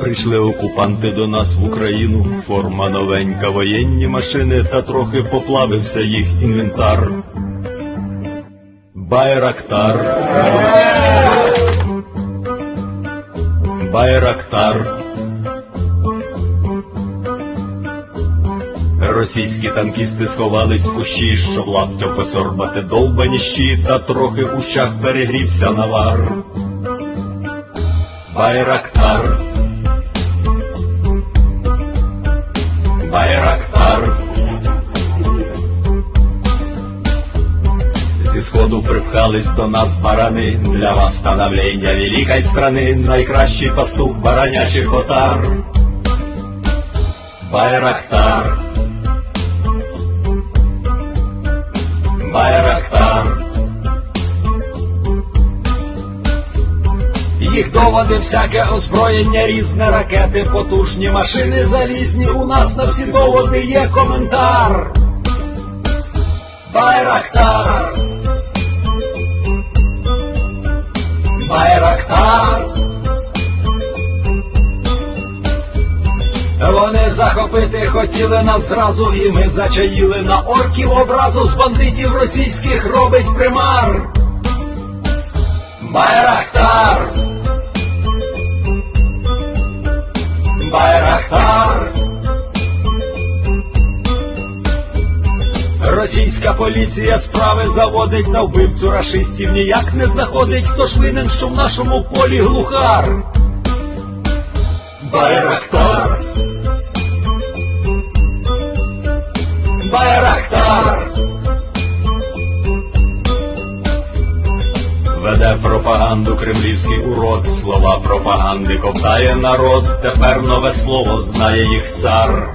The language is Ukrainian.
Прийшли окупанти до нас в Україну, форма новенька, воєнні машини, та трохи поплавився їх інвентар. Байрактар. Байрактар. Російські танкісти сховались в кущі, щоб лаптя посорбати довбані щі, та трохи в ущах перегрівся навар. Байрактар. Байрактар. Зі сходу припхались до нас барани, для восстановлення великої страни, найкращий пастух баранячих отар. Байрактар. Їх доводи всяке озброєння, різне ракети, потужні машини залізні. У нас на всі доводи є коментар. Байрактар. Байрактар. Вони захопити хотіли нас зразу, і ми зачаїли на орків образу з бандитів російських робить примар. Байрактар. Російська поліція справи заводить на вбивцю рашистів ніяк не знаходить, хто ж винен, що в нашому полі глухар. Байрактар. Байрактар. Веде пропаганду кремлівський урод, слова пропаганди ковтає народ, тепер нове слово знає їх цар.